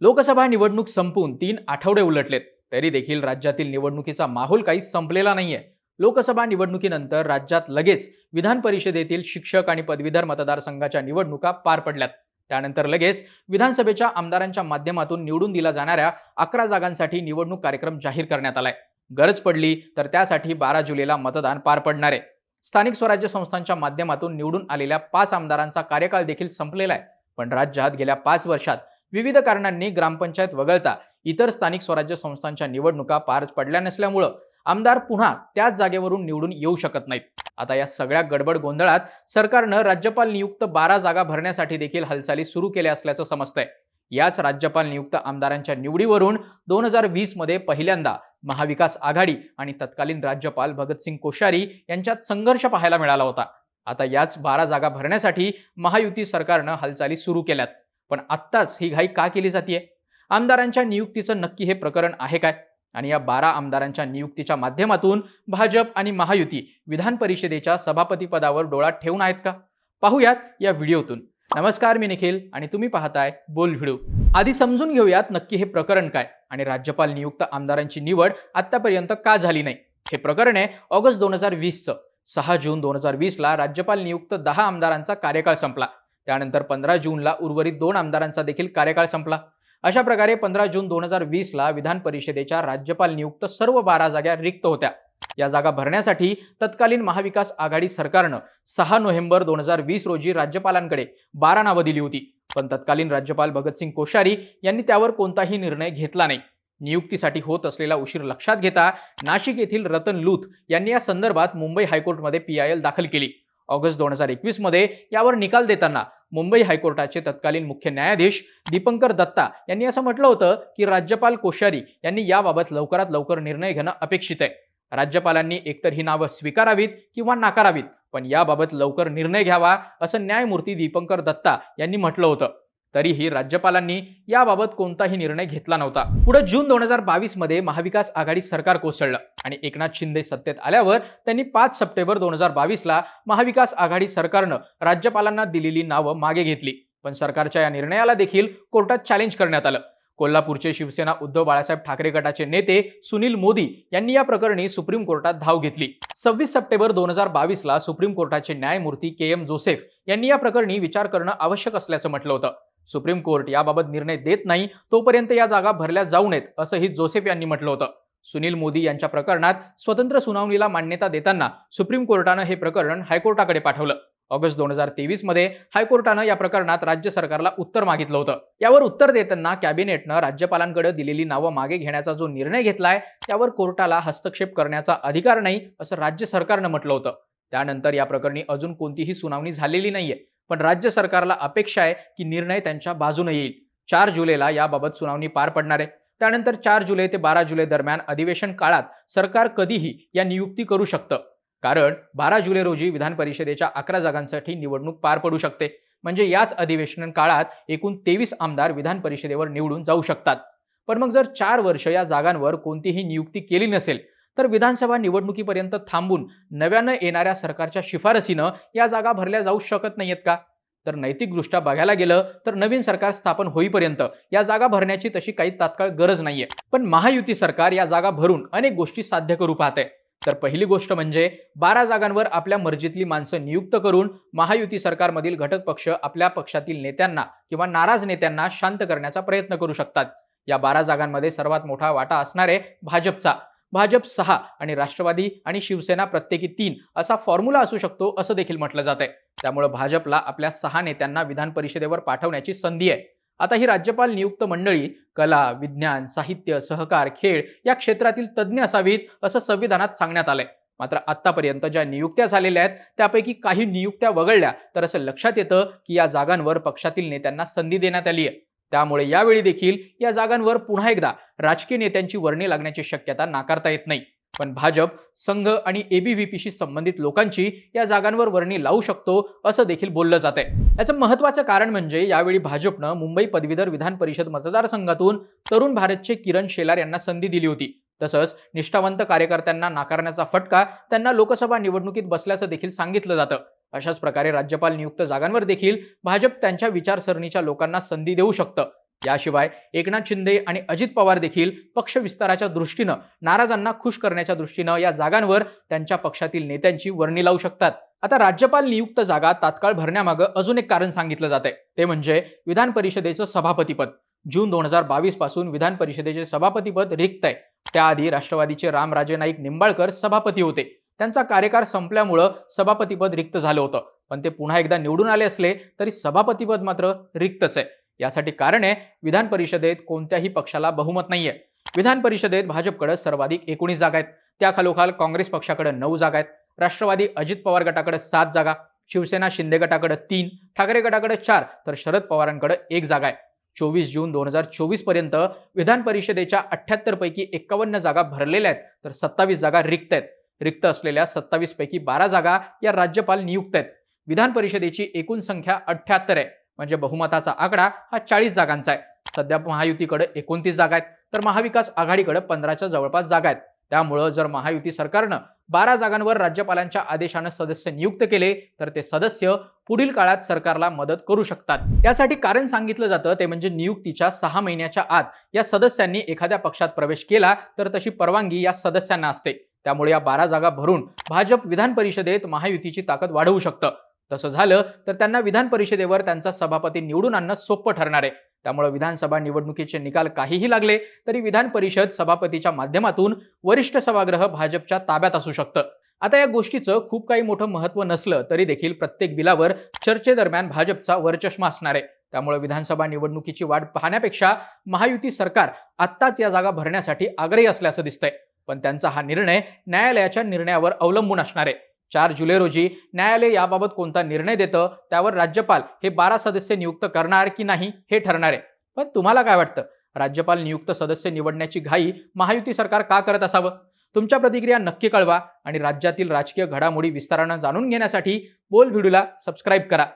लोकसभा निवडणूक संपून तीन आठवडे उलटलेत. तरी देखील राज्यातील निवडणुकीचा माहोल काही संपलेला नाहीये. लोकसभा निवडणुकीनंतर राज्यात लगेच विधान परिषदेतील शिक्षक आणि पदवीधर मतदारसंघाच्या निवडणुका पार पडल्यात. त्यानंतर लगेच विधानसभेच्या आमदारांच्या माध्यमातून निवडून दिल्या जाणाऱ्या अकरा जागांसाठी निवडणूक कार्यक्रम जाहीर करण्यात आलाय. गरज पडली तर त्यासाठी बारा जुलैला मतदान पार पडणार आहे. स्थानिक स्वराज्य संस्थांच्या माध्यमातून निवडून आलेल्या पाच आमदारांचा कार्यकाळ देखील संपलेला आहे. पण राज्यात गेल्या पाच वर्षात विविध कारणांनी ग्रामपंचायत वगळता इतर स्थानिक स्वराज्य संस्थांच्या निवडणुका पार पडल्या नसल्यामुळं आमदार पुन्हा त्याच जागेवरून निवडून येऊ शकत नाहीत. आता या सगळ्या गडबड गोंधळात सरकारनं राज्यपाल नियुक्त बारा जागा भरण्यासाठी देखील हालचाली सुरू केल्या असल्याचं समजतंय. याच राज्यपाल नियुक्त आमदारांच्या निवडीवरून दोन हजार वीसमध्ये पहिल्यांदा महाविकास आघाडी आणि तत्कालीन राज्यपाल भगतसिंग कोश्यारी यांच्यात संघर्ष पाहायला मिळाला होता. आता याच बारा जागा भरण्यासाठी महायुती सरकारनं हालचाली सुरू केल्यात. पण आत्ताच ही घाई का केली जाते आमदारांच्या नियुक्तीचं नक्की हे प्रकरण आहे काय? आणि या बारा आमदारांच्या नियुक्तीच्या माध्यमातून भाजप आणि महायुती विधान परिषदेच्या सभापतीपदावर डोळा ठेवून आहेत का? पाहूयात या व्हिडिओतून. नमस्कार मी निखिल आणि तुम्ही पाहताय बोल व्हिडिओ. आधी समजून घेऊयात नक्की हे प्रकरण काय आणि राज्यपाल नियुक्त आमदारांची निवड आतापर्यंत का झाली नाही? हे प्रकरण आहे ऑगस्ट दोन हजार वीसचं. सहा जून दोन हजार वीसला राज्यपाल नियुक्त दहा आमदारांचा कार्यकाळ संपला. त्यानंतर पंधरा जूनला उर्वरित दोन आमदारांचा देखील कार्यकाळ संपला. अशा प्रकारे पंधरा जून दोन हजार वीसला विधान परिषदेच्या राज्यपाल नियुक्त सर्व बारा जागा रिक्त होत्या. या जागा भरण्यासाठी तत्कालीन महाविकास आघाडी सरकारनं सहा नोव्हेंबर दोन हजार वीस रोजी राज्यपालांकडे बारा नावं दिली होती. पण तत्कालीन राज्यपाल भगतसिंग कोश्यारी यांनी त्यावर कोणताही निर्णय घेतला नाही. नियुक्तीसाठी होत असलेला उशीर लक्षात घेता नाशिक येथील रतन लूथ यांनी या संदर्भात मुंबई हायकोर्टमध्ये पी आय एल दाखल केली. ऑगस्ट दोन हजार एकवीसमध्ये यावर निकाल देताना मुंबई हायकोर्टाचे तत्कालीन मुख्य न्यायाधीश दीपंकर दत्ता यांनी असं म्हटलं होतं की राज्यपाल कोश्यारी यांनी याबाबत लवकरात लवकर निर्णय घेणं अपेक्षित आहे. राज्यपालांनी एकतर ही नावं स्वीकारावीत किंवा नाकारावीत पण याबाबत लवकर निर्णय घ्यावा असं न्यायमूर्ती दीपंकर दत्ता यांनी म्हटलं होतं. तरीही राज्यपालांनी याबाबत कोणताही निर्णय घेतला नव्हता. पुढे जून दोन हजार बावीसमध्ये महाविकास आघाडी सरकार कोसळलं. आणि एकनाथ शिंदे सत्तेत आल्यावर त्यांनी पाच सप्टेंबर दोन हजार बावीसला महाविकास आघाडी सरकारनं राज्यपालांना दिलेली नावं मागे घेतली. पण सरकारच्या या निर्णयाला देखील कोर्टात चॅलेंज करण्यात आलं. कोल्हापूरचे शिवसेना उद्धव बाळासाहेब ठाकरे गटाचे नेते सुनील मोदी यांनी या प्रकरणी सुप्रीम कोर्टात धाव घेतली. सव्वीस सप्टेंबर दोन हजार बावीसला सुप्रीम कोर्टाचे न्यायमूर्ती के एम जोसेफ यांनी या प्रकरणी विचार करणं आवश्यक असल्याचं म्हटलं होतं. सुप्रीम कोर्ट याबाबत निर्णय देत नाही तोपर्यंत या जागा भरल्या जाऊ नयेत असंही जोसेफ यांनी म्हटलं होतं. सुनील मोदी यांच्या प्रकरणात स्वतंत्र सुनावणीला मान्यता देताना सुप्रीम कोर्टानं हे प्रकरण हायकोर्टाकडे पाठवलं. ऑगस्ट दोन हजार तेवीसमध्ये हायकोर्टानं या प्रकरणात राज्य सरकारला उत्तर मागितलं होतं. यावर उत्तर देताना कॅबिनेटनं राज्यपालांकडे दिलेली नावं मागे घेण्याचा जो निर्णय घेतलाय त्यावर कोर्टाला हस्तक्षेप करण्याचा अधिकार नाही असं राज्य सरकारनं म्हटलं होतं. त्यानंतर या प्रकरणी अजून कोणतीही सुनावणी झालेली नाहीये. पण राज्य सरकारला अपेक्षा आहे की निर्णय त्यांच्या बाजूने येईल. चार जुलैला याबाबत सुनावणी पार पडणार आहे. त्यानंतर चार जुलै ते बारा जुलै दरम्यान अधिवेशन काळात सरकार कधीही या नियुक्ती करू शकतं. कारण बारा जुलै रोजी विधान परिषदेच्या अकरा जागांसाठी निवडणूक पार पडू शकते. म्हणजे याच अधिवेशन काळात एकूण तेवीस आमदार विधान परिषदेवर निवडून जाऊ शकतात. पण मग जर चार वर्ष या जागांवर कोणतीही नियुक्ती केली नसेल तर विधानसभा निवडणुकीपर्यंत थांबून नव्यानं येणाऱ्या सरकारच्या शिफारसीनं या जागा भरल्या जाऊ शकत नाहीयेत का? तर नैतिकदृष्ट्या बघायला गेलं तर नवीन सरकार स्थापन होईपर्यंत या जागा भरण्याची तशी काही तात्काळ गरज नाहीये. पण महायुती सरकार या जागा भरून अनेक गोष्टी साध्य करू पाहते. तर पहिली गोष्ट म्हणजे बारा जागांवर आपल्या मर्जीतली माणसं नियुक्त करून महायुती सरकारमधील घटक पक्ष आपल्या पक्षातील नेत्यांना किंवा नाराज नेत्यांना शांत करण्याचा प्रयत्न करू शकतात. या बारा जागांमध्ये सर्वात मोठा वाटा असणारे भाजपचा. भाजप सहा आणि राष्ट्रवादी आणि शिवसेना प्रत्येकी तीन असा फॉर्म्युला असू शकतो असं देखील म्हटलं जात आहे त्यामुळे भाजपला आपल्या सहा नेत्यांना विधान परिषदेवर पाठवण्याची संधी आहे. आता ही राज्यपाल नियुक्त मंडळी कला विज्ञान साहित्य सहकार खेळ या क्षेत्रातील तज्ज्ञ असावीत असं संविधानात सांगण्यात आलंय. मात्र आतापर्यंत ज्या नियुक्त्या झालेल्या आहेत त्यापैकी काही नियुक्त्या वगळल्या तर असं लक्षात येतं की या जागांवर पक्षातील नेत्यांना संधी देण्यात आली आहे. त्यामुळे यावेळी देखील या जागांवर पुन्हा एकदा राजकीय नेत्यांची वर्णी लागण्याची शक्यता नाकारता येत नाही. पण भाजप संघ आणि एबीव्हीपीशी संबंधित लोकांची या जागांवर वर्णी लावू शकतो असं देखील बोललं जात आहे याचं महत्वाचं कारण म्हणजे यावेळी भाजपनं मुंबई पदवीधर विधान परिषद मतदारसंघातून तरुण भारतचे किरण शेलार यांना संधी दिली होती. तसंच निष्ठावंत कार्यकर्त्यांना नाकारण्याचा फटका त्यांना लोकसभा निवडणुकीत बसल्याचं देखील सांगितलं जातं. अशाच प्रकारे राज्यपाल नियुक्त जागांवर देखील भाजप त्यांच्या विचारसरणीच्या लोकांना संधी देऊ शकतं. याशिवाय एकनाथ शिंदे आणि अजित पवार देखील पक्ष विस्ताराच्या दृष्टीनं नाराजांना खुश करण्याच्या दृष्टीनं या जागांवर त्यांच्या पक्षातील नेत्यांची वर्णी लावू शकतात. आता राज्यपाल नियुक्त जागा तात्काळ भरण्यामागं अजून एक कारण सांगितलं जात आहे ते म्हणजे विधान परिषदेचं सभापतीपद. जून दोन हजार बावीसपासून विधान परिषदेचे सभापतीपद रिक्त आहे. त्याआधी राष्ट्रवादीचे रामराजे नाईक निंबाळकर सभापती होते. त्यांचा कार्यकाळ संपल्यामुळं सभापतीपद रिक्त झालं होतं. पण ते पुन्हा एकदा निवडून आले असले तरी सभापतीपद मात्र रिक्तच आहे. यासाठी कारण आहे विधान परिषदेत कोणत्याही पक्षाला बहुमत नाहीये. विधान परिषदेत भाजपकडे सर्वाधिक एकोणीस जागा आहेत. त्याखालोखाल काँग्रेस पक्षाकडे नऊ जागा आहेत. राष्ट्रवादी अजित पवार गटाकडे सात जागा शिवसेना शिंदे गटाकडे तीन ठाकरे गटाकडे चार तर शरद पवारांकडे एक जागा आहे. चोवीस जून दोन हजार चोवीसपर्यंत विधान परिषदेच्या अठ्ठ्याहत्तर पैकी एक्कावन्न जागा भरलेल्या आहेत तर सत्तावीस जागा रिक्त आहेत. रिक्त असलेल्या सत्तावीस पैकी बारा जागा या राज्यपाल नियुक्त आहेत. विधान परिषदेची एकूण संख्या अठ्ठ्याहत्तर आहे. म्हणजे बहुमताचा आकडा हा चाळीस जागांचा आहे. सध्या महायुतीकडे एकोणतीस जागा आहेत. तर महाविकास आघाडीकडे पंधराच्या जवळपास जागा आहेत. त्यामुळं जर महायुती सरकारनं बारा जागांवर राज्यपालांच्या आदेशानं सदस्य नियुक्त केले तर ते सदस्य पुढील काळात सरकारला मदत करू शकतात. यासाठी कारण सांगितलं जातं ते म्हणजे नियुक्तीच्या सहा महिन्याच्या आत या सदस्यांनी एखाद्या पक्षात प्रवेश केला तर तशी परवानगी या सदस्यांना असते. त्यामुळे या बारा जागा भरून भाजप विधान परिषदेत महायुतीची ताकद वाढवू शकतं. तसं झालं तर त्यांना विधान परिषदेवर त्यांचा सभापती निवडून आणणं सोपं ठरणार आहे. त्यामुळे विधानसभा निवडणुकीचे निकाल काहीही लागले तरी विधान परिषद सभापतीच्या माध्यमातून वरिष्ठ सभागृह भाजपच्या ताब्यात असू शकतं. आता या गोष्टीचं खूप काही मोठं महत्त्व नसलं तरी देखील प्रत्येक बिलावर चर्चेदरम्यान भाजपचा वरचष्मा असणार आहे. त्यामुळे विधानसभा निवडणुकीची वाट पाहण्यापेक्षा महायुती सरकार आत्ताच या जागा भरण्यासाठी आग्रही असल्याचं दिसतंय. पण त्यांचा हा निर्णय न्यायालयाच्या निर्णयावर अवलंबून असणार आहे. चार जुलै रोजी न्यायालय याबाबत कोणता निर्णय देतं त्यावर राज्यपाल हे बारा सदस्य नियुक्त करणार की नाही हे ठरणार आहे. पण तुम्हाला काय वाटतं? राज्यपाल नियुक्त सदस्य निवडण्याची घाई महायुती सरकार का करत असावं? तुमच्या प्रतिक्रिया नक्की कळवा आणि राज्यातील राजकीय घडामोडी विस्तारानं जाणून घेण्यासाठी बोल व्हिडिओला सबस्क्राईब करा.